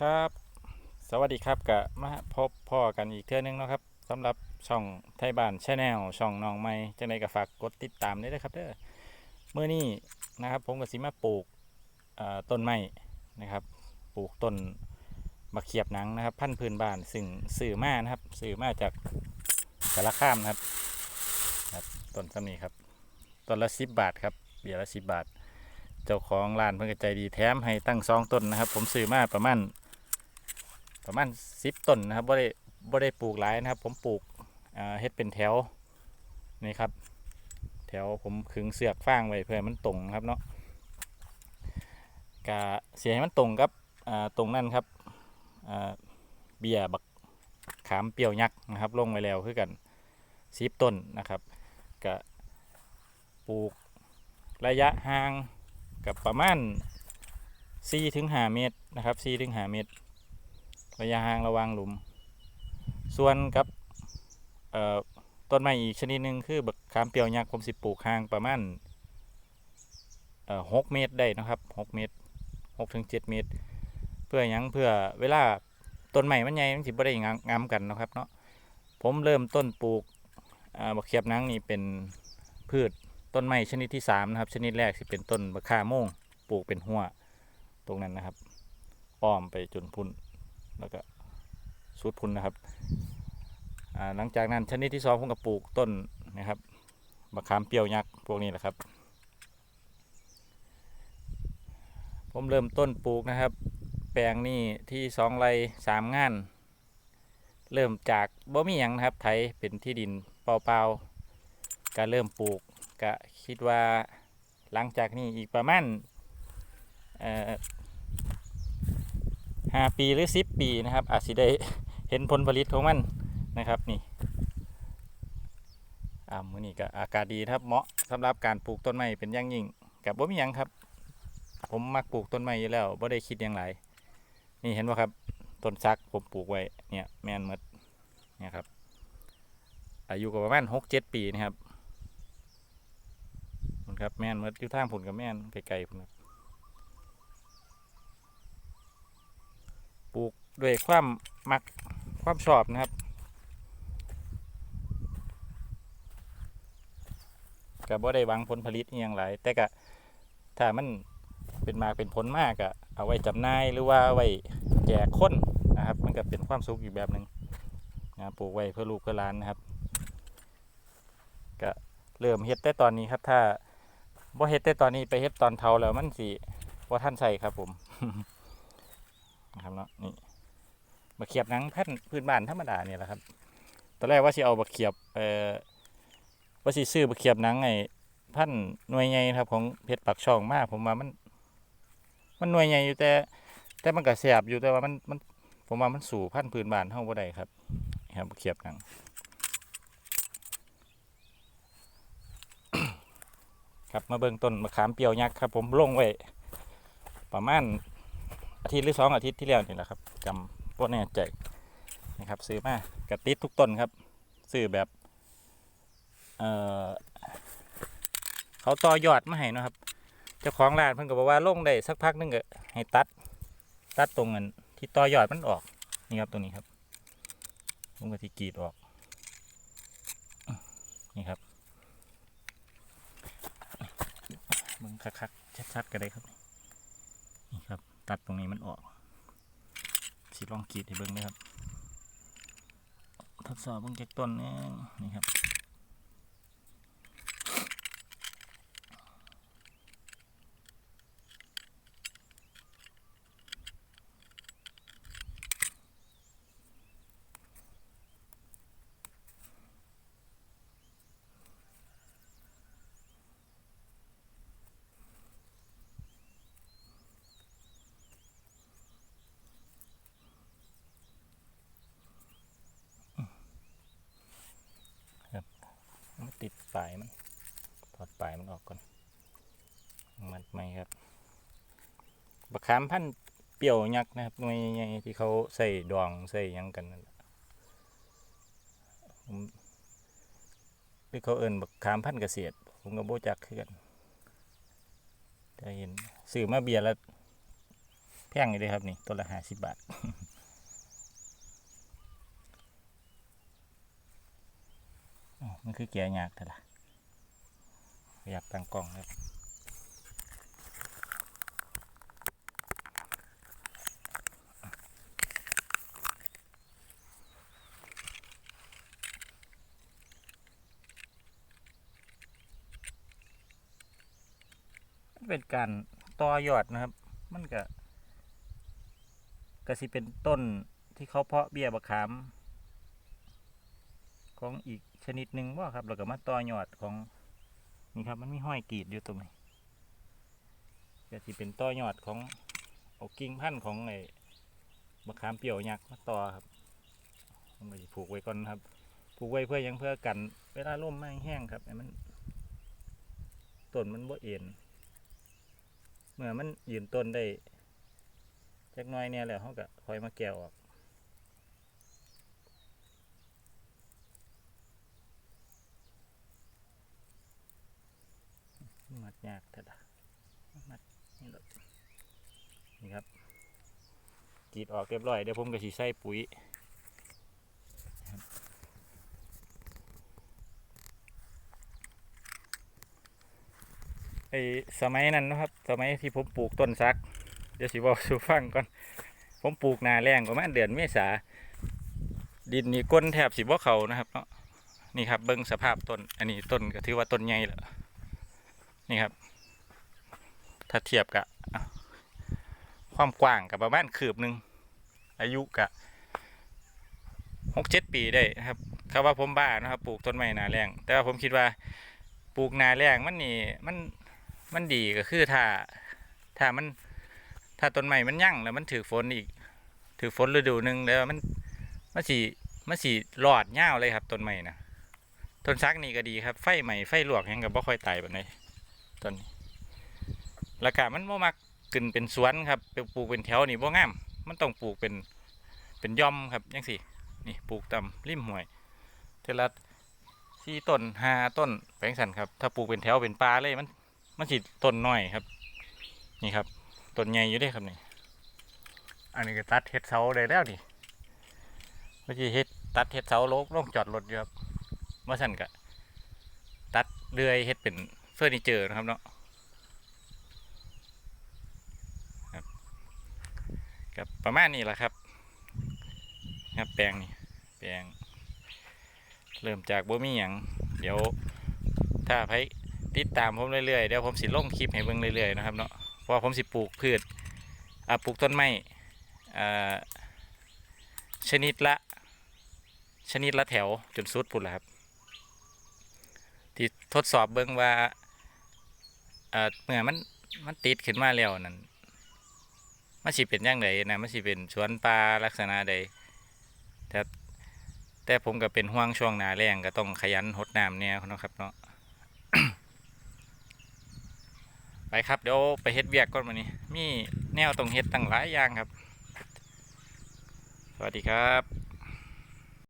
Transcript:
ครับ สวัสดีครับกับมาพบพ่อกันอีกเทื่อนึงเนาะครับสำหรับช่องไทยบ้านชาแนลช่องน้องใหม่จังไดก็ฝากกดติดตามด้วยนะครับเด้อเมื่อนี้นะครับ ผมกับสิมาปลูกต้นไม้นะครับ ปลูกต้นมะเขียบหนังนะครับ พันธุ์พื้นบ้านซึ่งสื่อมานะครับ สื่อมาจากสารคามนะครับครับต้นสำนีครับต้นละสิบบาทครับเบี้ยละสิบบาท เจ้าของร้านเพิ่นก็ใจดีแถมให้ตั้งสองต้นนะครับ ผมซื้อมาประมาณ ประมาณสิบต้นนะครับบ่ได้บ่ได้ปลูกหลายนะครับ ผมปลูกเฮ็ดเป็นแถวนี่ครับ แถวผมขึงเสือกฟางไว้เพื่อให้มันตรงครับเนาะกะเสียให้มันตรงกับตรงนั่นครับเบียบักขามเปรี้ยวยักษ์นะครับ ลงไว้แล้วคือกันสิบต้นนะครับกะปลูกระยะห่างกับประมาณ4ถึง5เมตรนะครับ4ถึง5เมตร ระยะห่างระว่างหลุม ส่วนกับต้นไม้อีกชนิดหนึ่งคือบักขามเปียวยักษ์ผมสิปลูกห่างประมาณหกเมตรได้นะครับหกเมตรหกถึงเจ็ดเมตร เพื่อยังเพื่อเวลาต้นใหม่มันใหญ่มันสิบ่ได้งามงามกันนะครับเนาะผมเริ่มต้นปลูกบักเขียบนังนี่เป็นพืชต้นไม้ชนิดที่สามนะครับชนิดแรกสิเป็นต้นบักขาโมงปลูกเป็นหัวตรงนั้นนะครับอ้อมไปจนพุ่น แล้วก็สูตรพุนนะครับหลังจากนั้นชนิดที่สองผมก็ปลูกต้นนะครับมะขามเปรี้ยวยักษ์พวกนี้แหละครับ ผมเริ่มต้นปลูกนะครับ แปลงนี่ที่สองไร่สามงาน เริ่มจากบ่มีหยังนะครับ ไถเป็นที่ดินเปล่าๆก็เริ่มปลูกก็คิดว่าหลังจากนี้อีกประมาณ ห้าปีหรือสิบปีนะครับ อาจสิได้เห็นผลผลิตของมันนะครับนี่อ่ามื้อนี้ก็อากาศดีครับเหมาะสำหรับการปลูกต้นไม้เป็นอย่างยิ่งกับบ่มีหยังครับ ผมมักปลูกต้นไม้อยู่แล้วบ่ได้คิดอย่างไรนี่เห็นว่าครับต้นซักผมปลูกไว้เนี่ยแม่นหมดเนี่ยครับ อายุก็ประมาณหกเจ็ดปีนะครับคนครับแม่นหมดอยู่ทางผลกับแม่นไกลๆพุ่นครับ ปลูกด้วยความมักความชอบนะครับก็บ่ได้หวังผลผลิตอย่างไรแต่ก็ถ้ามันเป็นมากเป็นผลมากก็เอาไว้จำหน่ายหรือว่าเอาไว้แจกคนนะครับ มันก็เป็นความสุขอีกแบบหนึ่งนะปลูกไว้เพื่อลูกเพื่อหลานนะครับก็เริ่มเฮ็ดแต่ตอนนี้ครับ ถ้าบ่เฮ็ดแต่ตอนนี้ไปเฮ็ดตอนเทาแล้วมันสิว่าท่านใส่ครับผม นะครับเนาะนี่บะเขียบหนังแผ่นพื้นบ้านธรรมดาเนี่ยแหละครับตอนแรกว่าสิเอาบะเขียบเอ่อว่าสิซื้อบะเขียบหนังไอ้พันธุ์หน่วยใหญ่ครับ ของเพชรปักช่องมากผมว่ามัน มันหน่วยใหญ่อยู่แต่ แต่มันก็แสบอยู่แต่ว่ามันมันผมว่ามันสู่พันธุ์พื้นบ้านเฮาบ่ได้ครับนะครับบะเขียบหนังครับมาเบิ่งต้นมะขามเปียวยักษ์ครับ ผมลงไว้ประมาณ อาทิตย์หรือสองอาทิตย์ที่แล้วนี่แหละครับจำพวกแน่ใจนะครับซื้อมากระติดทุกต้นครับ ซื้อแบบ เออเขาต่อยอดมาให้นะครับเจ้าของร้านเพิ่นก็บอกว่าลงได้สักพักนึงก็ให้ตัด ตัดตรงนั้นที่ต่อยอดมันออกนี่ครับตรงนี้ครับผมก็ที่กรีดออกนี่ครับมึงคักๆชัดๆกันเลยครับนี่ครับ ตัดตรงนี้มันออกสิลองกรีดให้เบิ่งนะครับ ทดสอบเบิ่งจากต้นนี่นี่ครับิดปลายมันถอดปลายมันออกก่อนมัดไหมครับบักขามพันธ์เปรี้ยวยักษ์นะครับหน่วยใหญ่ที่เขาใส่ดองใส่ยังกันนั่นแหละผมที่เขาเอิ้นบักขามพันเกษตรผมก็บ่จักคือกันแต่เห็นซื้อมาเบียร์ละแพงเลยครับนี่ตัวละห้าสิบบาท อ๋อ มันคือแกะยากแต่ละอยากตั้งกล้องครับเป็นการต่อยอดนะครับ มันก็ก็สิเป็นต้นที่เขาเพาะเบี้ยบะขาม ของอีกชนิดหนึ่งว่าครับแล้วก็มาต่อยอดของนี่ครับมันมีห้อยกีดอยู่ตรงนี้ก็สิเป็นต่อยอดของเอากิ่งพันธุ์ของไอ้บะขามเปรี้ยวยักษ์มาต่อครับผมก็สิผูกไว้ก่อนครับ ผูกไว้เพื่อยังเพื่อกัน เวลาล่มไม่แห้งครับให้มันต้นมันบ่เอ็นเมื่อมันยืนต้นได้จักหน้อยเนี่ยแล้วเขาก็คอยมาแกวออก มัดยากแต่ละมัดนี่หละนี่ครับกรีดออกเรียบร้อยเดี๋ยวผมก็สิใส่ปุ๋ยไอสมัยนั้นนะครับ สมัยที่ผมปลูกต้นซัก เดี๋ยวสิบอกสู่ฟังก่อน ผมปลูกนาแรงประมาณเดือนเมษา ดินนี่ก้นแทบสิบ่เขานะครับเนาะนี่ครับเบิ้งสภาพต้น อันนี้ต้นก็ถือว่าต้นใหญ่แล้ว นี่ครับ ถ้าเทียบกับความกว้างกับประมาณคืบหนึ่งอายุกะหกเจ็ดปีได้นะครับเขาว่าผมบ้านะครับ ปลูกต้นไม้นาแรงแต่ว่าผมคิดว่าปลูกนาแรงมันนี่มันมันดีก็คือถ้าถ้ามันถ้าต้นไม้มันยั่งแล้วมันถือฝนอีก ถือฝนฤดูหนึ่งแล้วมันมันสีมันสีรอดเง่าเลยครับต้นไม้นะต้นซักนี่ก็ดีครับไฟใหม่ไฟลวกยังกับบ่ค่อยตายแบบนี้ ต้นนี้ราคามันบ่มักขึ้นเป็นสวนครับไปปลูกเป็นแถวนี่บ่งาม มันต้องปลูกเป็นเป็นย่อมครับยังสินี่ปลูกตามริมห้วยเทละสี่ต้นห้าต้นแปลงสันครับ ถ้าปลูกเป็นแถวเป็นป่าเลยมันมันสิต้นน้อยครับ นี่ครับต้นใหญ่อยู่ด้ครับนี่อันนี้ก็ตัดเฮ็ดเสาได้แล้วนี่เมื่อกี้เฮ็ดตัดเฮ็ดเสาโลกลงจอดรถอยู่ครับเมื่อสันก็ตัดเลื่อยเฮ็ดเป็น เฟอร์นิเจอร์นะครับเนาะครับกับประมาณนี้แหละครับครับแปลงนี่แปลงเริ่มจากบ่มีหยังเดี๋ยวถ้าไผติดตามผมเรื่อยๆเดี๋ยวผมสิลงคลิปให้เบิ่งเรื่อยๆนะครับเนาะเพราะผมสิปลูกพืชอ่าปลูกต้นไม้อ่าชนิดละชนิดละแถวจนสุดพุ่นละครับที่ทดสอบเบิ่งว่า เอ่อเมื่อมันมันติดขึ้นมาแล้วนั่นมันสิเป็นอย่างไรนะมันสิเป็นสวนป่าลักษณะใดแต่แต่ผมก็เป็นห่วงช่วงหนาแรงก็ต้องขยันหดน้ำเนี่ยนะครับเนาะไปครับเดี๋ยวไปเฮ็ดเวียกก่อนวันนี้มีแนวต้องเฮ็ดตั้งหลายอย่างครับ สวัสดีครับ